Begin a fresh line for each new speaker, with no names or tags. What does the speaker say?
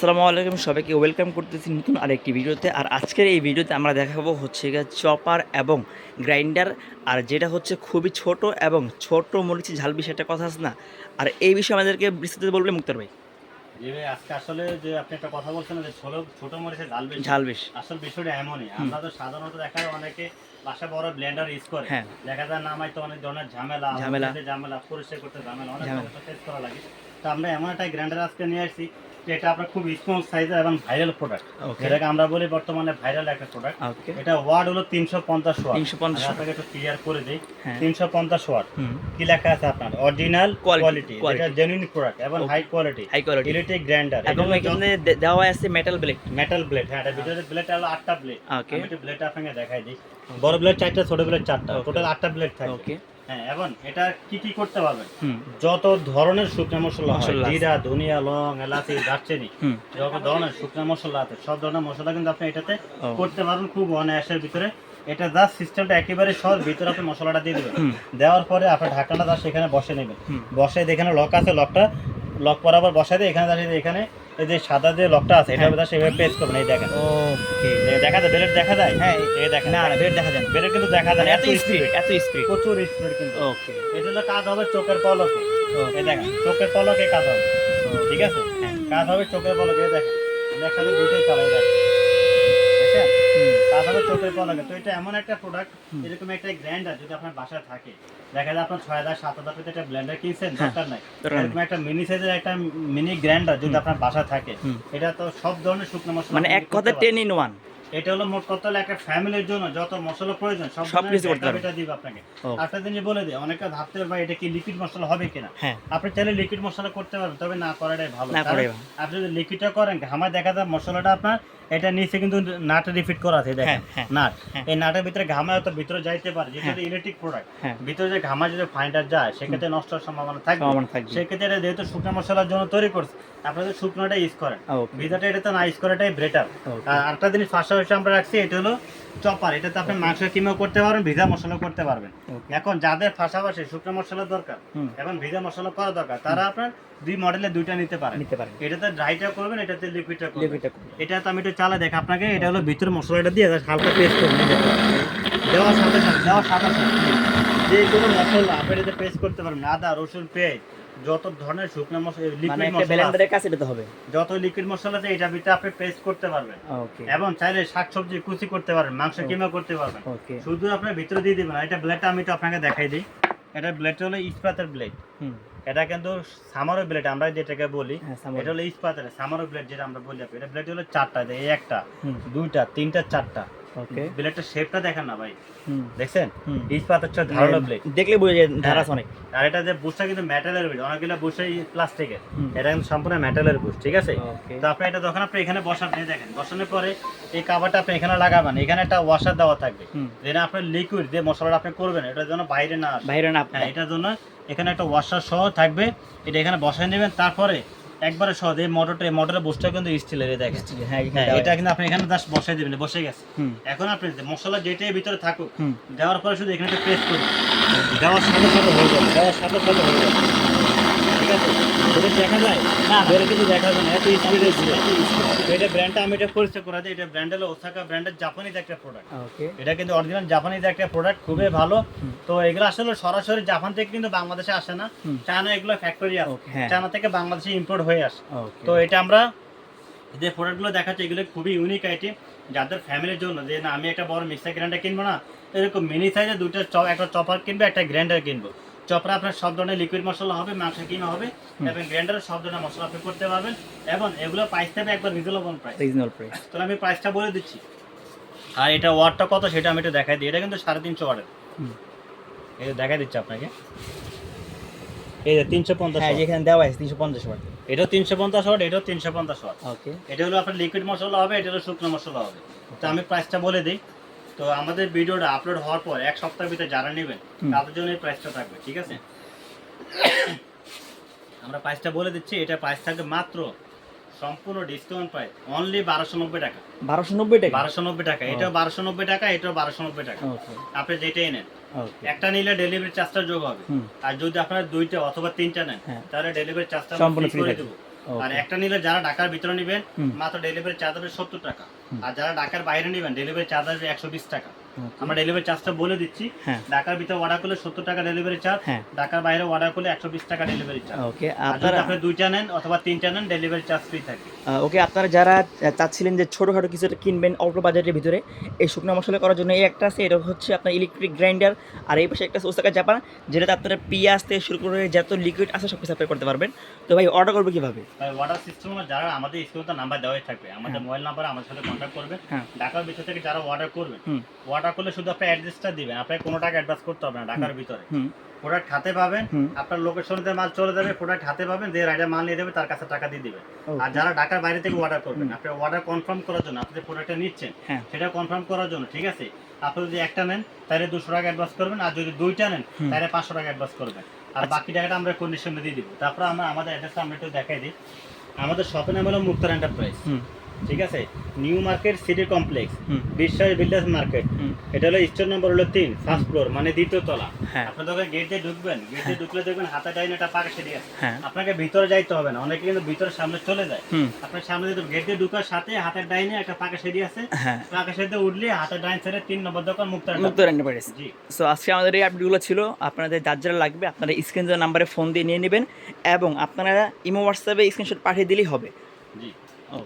আসসালামু আলাইকুম সবাইকে ওয়েলকাম করতেছি নতুন আরেকটি ভিডিওতে। আর আজকের এই ভিডিওতে আমরা দেখাবো হচ্ছে গিয়ে চপার এবং গ্রাইন্ডার। আর যেটা হচ্ছে খুবই ছোট এবং ছোট মরিচি ঝাল বিষয় একটা কথা আছে না? আর এই বিষয়ে আমাদেরকে বিস্তারিত বলবে মুক্তার ভাই।
আজকে আসলে যে আপনি একটা কথা বলছেন যে ছোট ছোট মরিচের ঝাল বেশি।
ঝাল বেশ।
আসল বিষয়টা এমনই। আমরা তো সাধারণত দেখা যায় অনেকে বাসা বড় ব্লেন্ডার ইউজ করে।
হ্যাঁ।
দেখা যায় নামাই তো অনেক ধরনের ঝামেলা
ঝামেলা।
ঝামেলা পরিষ্কার করতে ঝামেলা অনেক ফেস করা লাগে। তো আমরা এমন একটা গ্রাইন্ডার আজকে নিয়ে আসছি। যেটা আপনার খুব স্মল সাইজের এবং ভাইরাল প্রোডাক্ট যেটাকে আমরা বলি বর্তমানে ভাইরাল একটা প্রোডাক্ট এটা ওয়ার্ড হলো তিনশো পঞ্চাশ ওয়াট
350
আমি আপনাকে একটু ক্লিয়ার করে দিই।
হ্যাঁ।
তিনশো পঞ্চাশ ওয়াট কি লেখা আছে আপনার? Original quality. এটা জেনুইন প্রোডাক্ট এবং high quality
high quality
electric grinder
এবং এখানে দেওয়া আছে মেটাল ব্লেড
মেটাল ব্লেড হ্যাঁ এটা ভিতরে ব্লেড হলো আটটা ব্লেড আমি একটু ব্লেড আপনাকে দেখাই দিই। বড় ব্লেড চারটা ছোট ব্লেড চারটা। টোটাল আটটা ব্লেড থাকে
ওকে
হ্যাঁ এবং এটা কি কি করতে পারবেন? যত ধরনের শুকনো মশলা হয় জিরা ধনিয়া লং এলাচি দারচিনি যত ধরনের শুকনো মশলা আছে সব ধরনের মশলা কিন্তু আপনি এটাতে করতে পারবেন খুব অনায়াসের ভিতরে। এটা জাস্ট সিস্টেমটা একেবারে সহজ ভিতরে আপনি মশলাটা দিয়ে দেবেন। দেওয়ার পরে আপনার ঢাকনাটা জাস্ট এখানে বসে নেবেন। বসে এখানে লক আছে লকটা লক বরাবর বসাই দিয়ে এখানে দাঁড়িয়ে এখানে এই যে সাদা যে লকটা আছে এটা
হ্যাঁ।
সেভাবে পেস্ট করবেন এই দেখেন।
ওকে
দেখা যায় বেলেট দেখা যায়?
হ্যাঁ
এই দেখেন।
না না দেখা যায়
বেলেট কিন্তু দেখা যায়
এত স্পিড এত স্পিড
প্রচুর স্পিড কিন্তু।
ওকে
এটা হলো কাজ হবে চোখের পলকে। এই দেখেন চোখের পলকে কাজ হবে। ঠিক আছে?
হ্যাঁ।
কাজ হবে চোখের পলকে এই দেখেন। একসাথে দুটোই চালাই দেখেন। তো এটা এমন একটা প্রোডাক্ট। এরকম একটা গ্র্যান্ডার যদি আপনার বাসায় থাকে। দেখা যায় আপনার ছয় হাজার সাত হাজার একটা ব্লেন্ডার কিনছেন
হ্যাঁ,
দরকার নাই। এরকম একটা মিনি সাইজের একটা মিনি যদি আপনার থাকে এটা তো সব ধরনের শুকনো মশলা
মানে এক কথা টেন ইন ওয়ান
এটা হলো মোট হলো একটা ফ্যামিলির জন্য যত মশলা প্রয়োজন সব
সব কিছু করতে পারবে।
এটা দিবে আপনাকে। একটা জিনিস বলে দিই অনেকে ভাবতে ভাই এটা কি লিকুইড মশলা হবে কিনা
হ্যাঁ
আপনি চাইলে লিকুইড মশলা করতে পারবেন তবে না করাটাই ভালো। আপনি যদি লিকুইডটা করেন ঘামায় দেখা যায় মশলাটা আপনার এটা নিচে কিন্তু নাট রিফিট করা আছে দেখেন
হ্যাঁ, হ্যাঁ।
নাট। এই নাটের ভিতরে ঘামায় তো ভিতরে যাইতে পারে যেহেতু। ইলেকট্রিক প্রোডাক্ট ভিতরে যে ঘামা যদি ফাইন্ডার যায় সেক্ষেত্রে নষ্ট হওয়ার সম্ভাবনা থাকবে সেক্ষেত্রে এটা যেহেতু শুকনো মশলার জন্য তৈরি করছে আপনাদের শুকনোটা ইউজ করেন ভিতরটা এটাতে না ইউজ করাটাই বেটার আর আরেকটা জিনিস আমরা রাখছি এটা হলো চপার এটাতে আপনি মাংস কিমেও করতে পারবেন ভিজা মশলা করতে পারবেন। এখন যাদের পাশাপাশি শুকনো মশলা দরকার এবং ভিজা মশলা করা দরকার তারা আপনার দুই মডেলে দুইটা নিতে পারেন।
নিতে পারেন।
এটাতে ড্রাইটা করবেন এটাতে লিকুইডটা করবেন। এটা তো আমি একটু চালা দেখ আপনাকে এটা হলো ভিতরে মশলাটা দিয়ে হালকা পেস্ট এই দেখুন। দেওয়ার সাথে সাথে দেওয়ার সাথে সাথে যে কোনো মশলা আপনি এটাতে পেস্ট করতে পারবেন আদা রসুন পেঁয়াজ। যত ধরনের শুকনো মশলা
মানে
লিকুইড মশলা
ব্লেন্ডারের কাছে এটা হবে।
যত লিকুইড মশলা আছে এটা ভিতরে আপনি পেস্ট করতে পারবেন।
ওকে
এবং চাইলে শাকসবজি কুচি করতে পারবেন মাংস কিমা করতে পারবেন।
ওকে
শুধু আপনার ভিতরে দিয়ে দিবেন এটা ব্লেডটা আমি তো আপনাকে দেখাই দিই। এটা ব্লেডটা হলো ইস্পাতের ব্লেড
হুম।
এটা কিন্তু সামারো ব্লেড আমরা যেটাকে বলি।
হ্যাঁ
এটা হলো ইস্পাতের সামারো ব্লেড যেটা আমরা বলি আপনি। এটা ব্লেড হলো চারটা এই একটা দুইটা তিনটা চারটা।
ওকে
ব্লেডটার শেপটা দেখেন না ভাই। দেখছেন? হচ্ছে ধারালো ব্লেড
দেখলে বোঝা যায় ধারাস অনেক
আর এটা যে বুশটা কিন্তু মেটালের ব্লেড অনেকগুলো বুশে প্লাস্টিকের এটা কিন্তু সম্পূর্ণ মেটালের বুশ ঠিক আছে? তো আপনি এটা যখন আপনি এখানে বসান এই দেখেন বসানোর পরে এই কাভারটা আপনি এখানে লাগাবেন এখানে একটা ওয়াশার দেওয়া থাকবে। যেটা আপনার লিকুইড যে মশলাটা আপনি করবেন এটার জন্য বাইরে না
বাইরে না
হ্যাঁ এটার জন্য এখানে একটা ওয়াশার সহ থাকবে। এটা এখানে বসায় নেবেন তারপরে একবারে সহজ এই মোটরটা এই মোটরের বসটা কিন্তু স্টিলের দেখেন।
হ্যাঁ
হ্যাঁ
এটা
কিন্তু আপনি এখানে জাস্ট বসাই দিবেন বসে গেছে। এখন আপনি মশলা যেটাই ভিতরে থাকুক দেওয়ার পরে শুধু এখানে প্রেস করুন। দেওয়ার সাথে সাথে হয়ে যাবে দেওয়ার সাথে সাথে হয়ে যাবে। ঠিক আছে এটা দেখা যায় না বের কিন্তু দেখা যায় না এত স্পিডে এটা ব্র্যান্ডটা আমি এটা পরিচয় করা দিই এটা ব্র্যান্ড হলো ওসাকা ব্র্যান্ডের জাপানিজ একটা প্রোডাক্ট এটা কিন্তু অরিজিনাল জাপানিজ একটা প্রোডাক্ট খুবই ভালো। তো এগুলো আসলে সরাসরি জাপান থেকে কিন্তু বাংলাদেশে আসে না। চায়না এগুলো ফ্যাক্টরি আছে। চায়না থেকে বাংলাদেশে ইম্পোর্ট হয়ে আসে। তো এটা আমরা যে প্রোডাক্টগুলো দেখাচ্ছি এগুলো খুবই ইউনিক আইটেম যাদের ফ্যামিলির জন্য যে না আমি একটা বড় মিক্সার গ্রাইন্ডার কিনবো না এরকম মিনি সাইজে দুটো চপ একটা চপার কিনবো একটা গ্রাইন্ডার কিনবো। চপরা আপনার সব ধরনের লিকুইড মশলা হবে মাংস কিনা হবে এবং গ্রাইন্ডারে সব ধরনের মশলা আপনি করতে পারবেন এবং এগুলো প্রাইস থাকবে একবার রিজনেবল প্রাইস
রিজনাল প্রাইস
তাহলে আমি প্রাইসটা বলে দিচ্ছি। আর এটা ওয়াটটা কত সেটা আমি একটু দেখাই দিই। এটা কিন্তু সাড়ে তিনশো ওয়াটের যে দেখাই দিচ্ছি আপনাকে। এই যে তিনশো পঞ্চাশ
হ্যাঁ যেখানে দেওয়া আছে তিনশো পঞ্চাশ ওয়াট
এটাও তিনশো পঞ্চাশ ওয়াট এটাও তিনশো পঞ্চাশ ওয়াট
ওকে
এটা হলো আপনার লিকুইড মশলা হবে এটা হলো শুকনো মশলা হবে। তো আমি প্রাইসটা বলে দিই। তো আমাদের ভিডিওটা আপলোড হওয়ার পর এক সপ্তাহের ভিতরে যারা নেবেন তাদের জন্য এই প্রাইসটা থাকবে ঠিক আছে? আমরা প্রাইসটা বলে দিচ্ছি এটা প্রাইস থাকবে মাত্র সম্পূর্ণ ডিসকাউন্ট প্রাইস অনলি বারোশো নব্বই টাকা।
বারোশো নব্বই টাকা?
বারোশো নব্বই টাকা এটাও বারোশো নব্বই টাকা এটাও বারোশো নব্বই টাকা। আপনি যেটাই নেন। একটা নিলে ডেলিভারি চার্জটা যোগ হবে। আর যদি আপনারা দুইটা অথবা তিনটা নেন
হ্যাঁ।
তাহলে ডেলিভারি চার্জটা
সম্পূর্ণ
করে দেবো। আর একটা নিলে যারা ঢাকার ভিতরে নেবেন মাত্র ডেলিভারি চার্জ হবে সত্তর টাকা। আর যারা ঢাকার বাইরে নেবেন ডেলিভারি চার্জ আসবে একশো বিশ টাকা. আমরা ডেলিভারি চার্জটা বলে দিচ্ছি।
হ্যাঁ।
ঢাকার ভিতরে অর্ডার করলে সত্তর টাকা ডেলিভারি চার্জ
হ্যাঁ।
ঢাকার বাইরে অর্ডার করলে একশো বিশ টাকা ডেলিভারি চার্জ
ওকে আপনারা
আপনি দুইটা নেন অথবা তিনটা নেন ডেলিভারি চার্জ ফ্রি থাকে।
ওকে আপনারা যারা চাচ্ছিলেন যে ছোটোখাটো কিছু কিনবেন অল্প বাজেটের ভিতরে এই শুকনো মশলা করার জন্য এই একটা আছে এটা হচ্ছে আপনার ইলেকট্রিক গ্রাইন্ডার আর এই পাশে একটা ওসাকা জাপান যেটাতে আপনারা পেঁয়াজ থেকে শুরু করে যত লিকুইড আছে সব কিছু করতে পারবেন। তো ভাই অর্ডার করবে কীভাবে?
অর্ডার সিস্টেম যারা আমাদের স্ক্রিনে নাম্বার দেওয়াই থাকবে আমাদের
হ্যাঁ।
মোবাইল নাম্বার আমার সাথে কন্ট্যাক্ট করবে
হ্যাঁ।
ঢাকার ভিতর থেকে যারা অর্ডার করবেন
হুম।
অর্ডার করলে শুধু আপনি অ্যাড্রেসটা দিবেন। আপনাকে কোনো টাকা অ্যাডভান্স করতে হবে না ঢাকার ভিতরে। প্রোডাক্ট হাতে পাবেন আপনার লোকেশনতে মাল চলে যাবে প্রোডাক্ট হাতে পাবেন যে রাইডার মাল নিয়ে দেবে তার কাছে টাকা দিয়ে দিবে. আর যারা ঢাকার বাইরে থেকে অর্ডার করবেন আপনি অর্ডার কনফার্ম করার জন্য আপনি যে প্রোডাক্টটা নিচ্ছেন
হ্যাঁ।
সেটা কনফার্ম করার জন্য ঠিক আছে? আপনি যদি একটা নেন তাহলে দুশো টাকা অ্যাডভান্স করবেন আর যদি দুইটা নেন তাহলে পাঁচশো টাকা অ্যাডভান্স করবেন। আর
আচ্ছা।
বাকি টাকাটা আমরা কন্ডিশনে দিয়ে দিব। তারপর আমরা আমাদের অ্যাড্রেসটা আমরা একটু দেখাই দিই। আমাদের শপের নাম হলো মুক্তার এন্টারপ্রাইজ ঠিক আছে? New market city complex Biswas builders market এটা হলো স্টোর নম্বর হলো তিন ফার্স্ট ফ্লোর মানে দ্বিতীয় তলা।
হ্যাঁ।
আপনি যখন গেট দিয়ে ঢুকবেন গেট দিয়ে ঢুকলে দেখবেন হাতে ডাইনে একটা পাকা সিঁড়ি আছে।
হ্যাঁ।
আপনাকে ভিতরে যাইতে হবে না অনেকে কিন্তু ভিতরে সামনে চলে যায়। আপনার সামনে যদি গেট দিয়ে ঢুকার সাথে হাতের ডাইনে একটা পাকা সিঁড়ি আছে
হ্যাঁ।
পাকা সিঁড়িতে উঠলে হাতের ডাইন সাইডে তিন নম্বর দোকান মুক্ত
মুক্ত এন্টারপ্রাইজ
জি।
সো আজকে আমাদের এই আপডেটগুলো ছিল আপনাদের যার যারা লাগবে আপনারা স্ক্রিন নাম্বারে ফোন দিয়ে নিয়ে নেবেন এবং আপনারা ইমো হোয়াটসঅ্যাপে স্ক্রিনশট পাঠিয়ে দিলেই হবে।
জি।